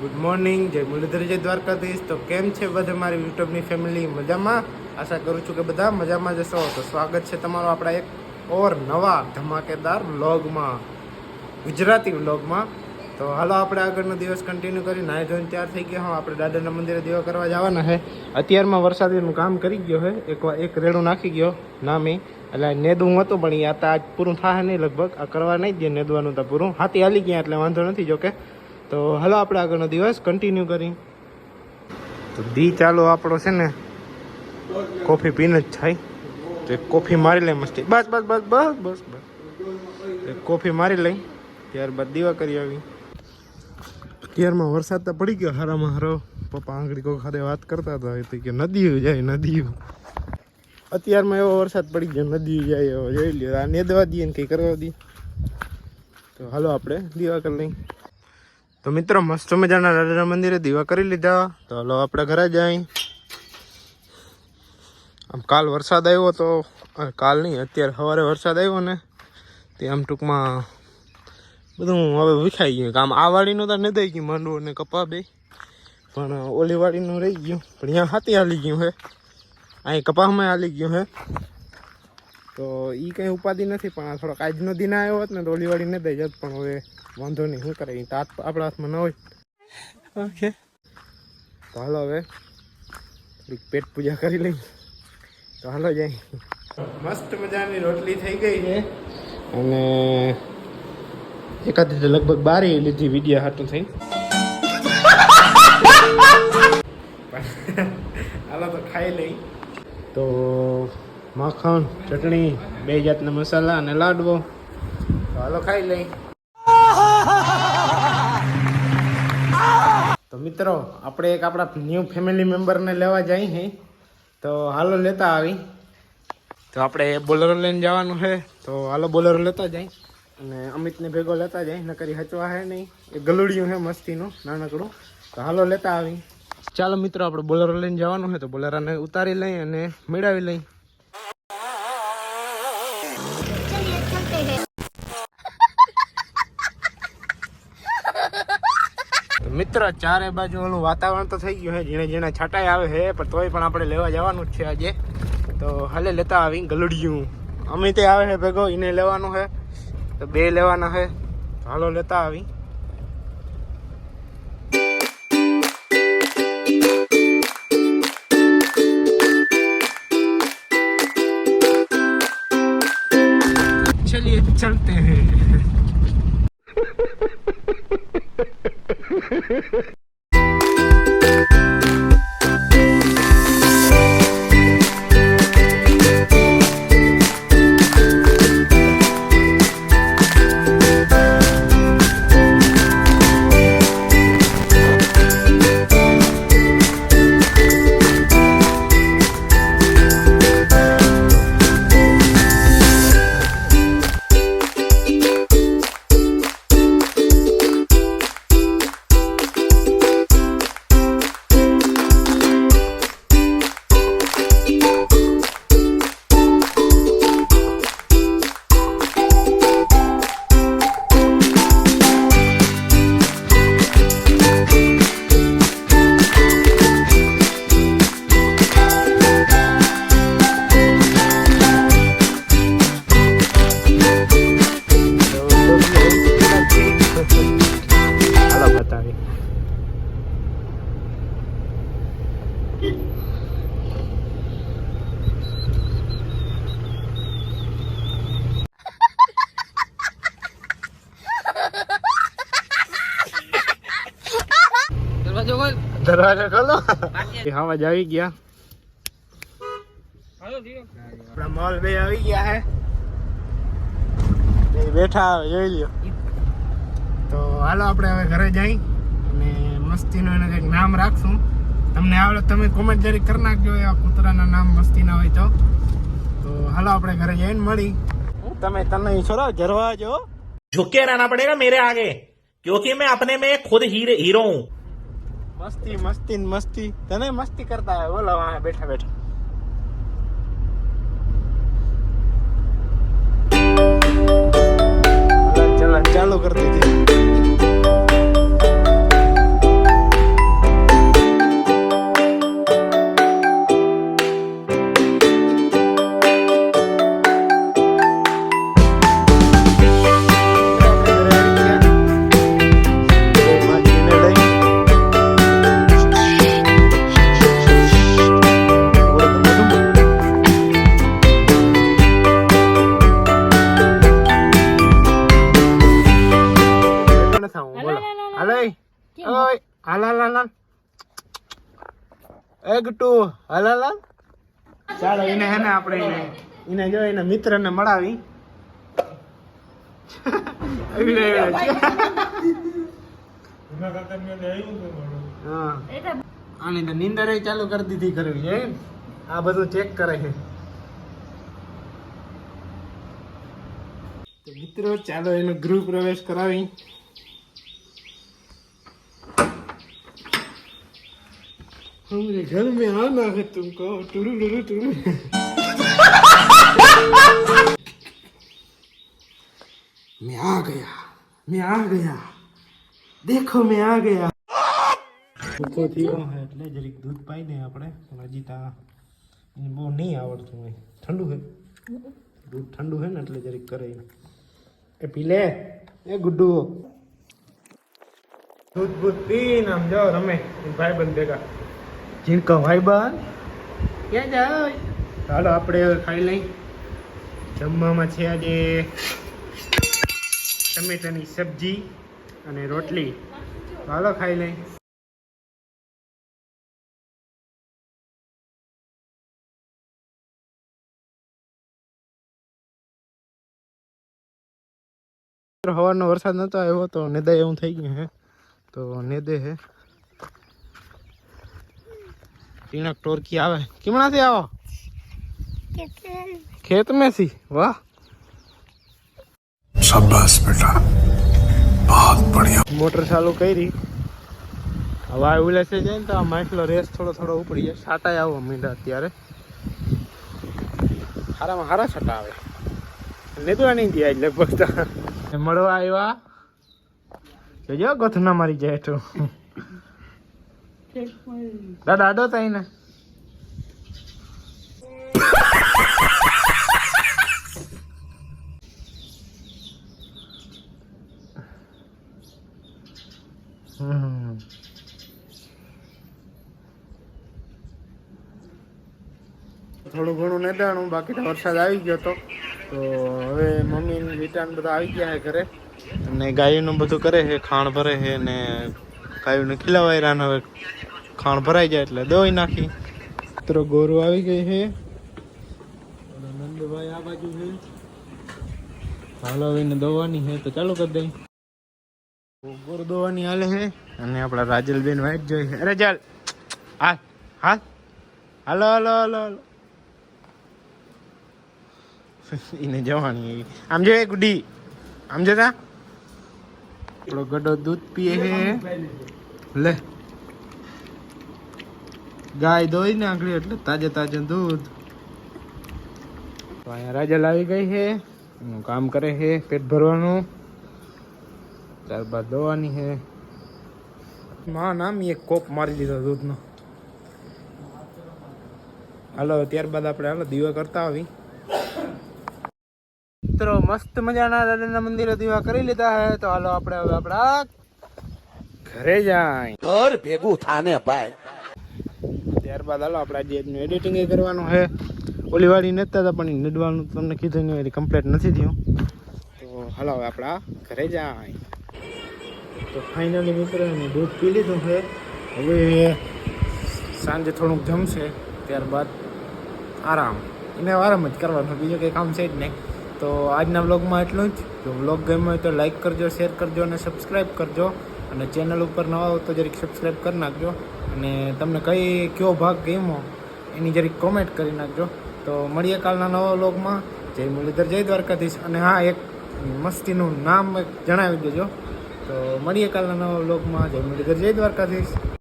Good morning, જય મુરલીધર, જય દ્વારકાધીશ. તો કેમ છે બધા મારી યુટ્યુબની ફેમિલી? મજામાં? આશા કરું છું કે બધા મજામાં જશો તો સ્વાગત છે તમારો આપણા એક ઓર નવા ધમાકેદાર વ્લોગમાં, ગુજરાતી વ્લોગમાં. તો હાલો આપણે આગળનો દિવસ કન્ટિન્યુ કરી. નાય ધોઈને તૈયાર થઈ ગયા. હા, આપણે દાદાના મંદિરે દેવા કરવા જવાના છે અત્યારમાં વરસાદીનું કામ કરી ગયો છે એક એક રેડું નાખી ગયો નામી. એટલે નેદવું હતું પણ એ આ તો આજ પૂરું થાય નહીં લગભગ. આ કરવા નહીં દે નેદવાનું તો પૂરું. હાથી હાલી ગયા, એટલે વાંધો નથી જોકે. તો હાલો આપણે આગળનો દિવસ કન્ટિન્યુ કરી. તો દી ચાલો આપણો છે ને કોફી પીને જ થાય. તો એક કોફી મારી લઈ મસ્તી. બસ બસ બસ બસ બસ બસ. એક કોફી મારી લઈ, ત્યારબાદ દીવા કરી આવી. અત્યારમાં વરસાદ તો પડી ગયો, હારામાં હારો. પપ્પા આંગળી કોઈ ખાતે વાત કરતા હતા કે નદીઓ જાય, નદીઓ. અત્યારમાં એવો વરસાદ પડી ગયો, નદીઓ જાય એવો, જોઈ લ્યો. આ નેદવા દઈએ ને કંઈ કરવા દઈએ. તો હાલો આપણે દીવા કરી લઈ તો મિત્રો, મસ્ત મજાના દાદાના મંદિરે દીવા કરી લીધા. તો હલો આપણે ઘરે જાય આમ કાલ વરસાદ આવ્યો તો કાલ નહીં, અત્યારે સવારે વરસાદ આવ્યો ને, તે આમ ટૂંકમાં બધું હવે વિખાઈ ગયું. કામ આ વાડીનું તો નથી ગયું, માંડવું ને કપા બે. પણ ઓલી વાડીનું રહી ગયું. પણ અહીંયા હાથી હાલી ગયું હે. અહીં કપામાં હાલી ગયું હે. તો એ કંઈ ઉપાધિ નથી, પણ આ થોડોક આજનો દિન આવ્યો હોત ને, તો ઓલી વાડી થઈ જત, પણ હવે વાંધો નહીં શું કરે તાત આપણા હાથમાં ન હોય. ઓકે. તો હાલો હવે થોડીક પેટ પૂજા કરી લઈ તો હાલો જાય. મસ્ત મજાની રોટલી થઈ ગઈ છે. અને એકાદ રીતે લગભગ બારી લીધી વીડિયો હાટું થઈ. હાલો તો ખાઈ લઈ. તો માખણ ચટણી બે જાતના મસાલા અને લાડવો. તો હાલો ખાઈ લઈ. તો મિત્રો, આપણે એક આપણા ન્યૂ ફેમિલી મેમ્બરને લેવા જઈએ હે. તો હાલો લેતા આવી. તો આપણે બોલેરો લઈને જવાનું છે તો હાલો બોલેરો લેતા જાય અને અમિતને ભેગો લેતા જાય ન કરી હચવા હે નહીં. એ ગલુડિયું છે મસ્તીનું, નાનકડું. તો હાલો લેતા આવી. ચાલો મિત્રો, આપણે બોલરો લઈને જવાનું છે તો બોલેરાને ઉતારી લઈ અને મેળાવી લઈ. મિત્ર, ચારે બાજુ ઓલું વાતાવરણ તો થઈ ગયું છે, ઝીણે ઝીણે છાંટાઈ આવે છે, પણ તોય પણ આપણે લેવા જવાનું જ છે આજે. તો હાલે લેતા આવી ગલડિયું. અમિતે આવે છે ભેગો એને લેવાનું છે. તો બે લેવાના છે. હાલો લેતા આવી. ચલીએ, ચલતે હૈ. દરવાજા ખોલો હવા જ આવી ગયા હાલો ધીરો આપણા મોલ બે આવી ગયા હે બે બેઠા આવે જોઈ લ્યો તો હાલો આપણે હવે ઘરે જઈ અને મસ્તીનું એને કંઈક નામ રાખશું તમને આવડે તમે કોમેન્ટ જરી કરી નાખજો એવા કૂતરાના નામ મસ્તીના હોય તો તો હાલો આપણે ઘરે જઈને મળી તમે તને છોરો જરવા જો झुक के रहना पड़ेगा मेरे आगे क्योंकि मैं अपने में खुद हीरे हीरो हूँ મસ્તી મસ્તી મસ્તી. તને મસ્તી કરતા હોય? બોલો વાહ બેઠા બેઠા. ચાલુ કરતી કરી એ ગુટ્ટુ હાલ હાલ હાલ. ચાલો, એને હે આપણે એને જો એના મિત્રને મળાવી. ચાલુ કરી દીધી કરવી છે આ બધું ચેક કરે છે. મિત્રો, ચાલો એનો ગૃહ પ્રવેશ કરાવી. हमरे घर में आना है तुमको टुरु टुरु टुरु मैं आ गया मैं आ गया देखो मैं आ गया ભૂખો થયો હે એટલે જરીક દૂધ પાઈ દે આપણે પણ હજી તા એને બહુ નહીં આવડતું હોય ઠંડુ હે દૂધ ઠંડુ હે ને એટલે જરીક કરે ઈ. એ પી લે એ ગુડ્ડુ દૂધ બૂધ પીને આમ જાઓ રમે ભાઈ બંધ ભેગા જીનકો ભાઈ બંધ ક્યાં જાઓ ચાલો આપણે ખાઈ લઈ. જમવામાં છે આજે ટમેટાની સબ્જી અને રોટલી. ચાલો ખાઈ લઈ. હવાનો વરસાદ નતો આવ્યો તો નેદા એવું થઈ ગયું હે તો નેદે હે પીણક ટોરકી આવે. કેમણાથી આવો. ખેત મેં થી વાહ. શાબાશ બેટા. બહુત બઢિયા. મોટર ચાલુ કરી. હવા ઉલેસે જાય ને તો આ માછલો રેસ થોડો થોડો ઉપડી જાય. સાટા આવો મીંડા અત્યારે. હારામાં હારા સાટા આવે. લેતો નહીં ગયા લગભગ તો. મળવા આવ્યા. જોજો ગોથના મારી જાય તો. દાદા, આડો તાઈ ને થોડું ઘણું નદાણું બાકી તો વરસાદ આવી ગયો તો. તો હવે મમ્મી ને વિટાન બધા આવી ગયા છે ઘરે. અને ગાયોનું બધું કરે છે, ખાણ ભરે છે ને ગાયોને ખીલાવાય રાન હવે ખાણ ભરાઈ જાય એટલે દોઈ નાખી. મિત્રો, ગોરુ આવી ગઈ છે. નંદભાઈ આ બાજુ છે. હાલો હવે દોવાની છે, તો ચાલુ કરી દઈ. ગોર દોવાની હાલે છે. અને આપણા રાજલબેન વાઈટ જોઈ છે. અરે ચાલ. હાલ. હાલ. હાલો હાલો હાલો હાલો. એને જવાની. આમ જો એક ગુડી આમ જતા આપણો ગડો દૂધ પીએ છે લે. ગાય દોઈ નાખડી એટલે તાજે તાજે દૂધ. તો અહીંયા રાજા લાવી ગઈ છે એનું કામ કરે છે પેટ ભરવાનું. ત્યારબાદ દોવાની છે માં નામ એક કોપ મારી દીધો દૂધનો. હાલો ત્યારબાદ આપણે હાલો દીવા કરતા આવી. મિત્રો મસ્ત મજાના દાદાના મંદિરે દીવા કરી લીધા હે. તો હાલો આપણે હવે આપણા ઘરે જાય. ઘર ભેગું થાને ભાઈ. ત્યારબાદ હાલો આપણે આજે એનું એડિટિંગ કરવાનું છે ઓલી વાળી નતા હતા પણ નડવાનું તમને કીધું નહીં એની કમ્પ્લેટ નથી થયું. તો હાલો હવે આપણા ઘરે જાય. તો ફાઇનલી મિત્રો દૂધ પી લીધું છે હવે સાંજે થોડુંક જમશે ત્યારબાદ આરામ. એને આરામ જ કરવાનો બીજું કંઈ કામ છે જ નહીં. તો આજના વ્લોગમાં એટલું જ. જો વ્લોગ ગમ્યો હોય તો લાઇક કરજો, શેર કરજો અને સબસ્ક્રાઈબ કરજો. અને ચેનલ ઉપર નવા હો તો જરીક સબસ્ક્રાઈબ કરી નાખજો. અને તમને કઈ કયો ભાગ ગમ્યો એની જરીક કોમેન્ટ કરી નાખજો. તો મળીએ કાલના નવા વ્લોગમાં. જય મુરલીધર, જય દ્વારકાધીશ. અને હા, એક મસ્તીનું નામ જણાવી દેજો. તો મળીએ કાલના નવા વ્લોગમાં. જય મુરલીધર, જય દ્વારકાધીશ.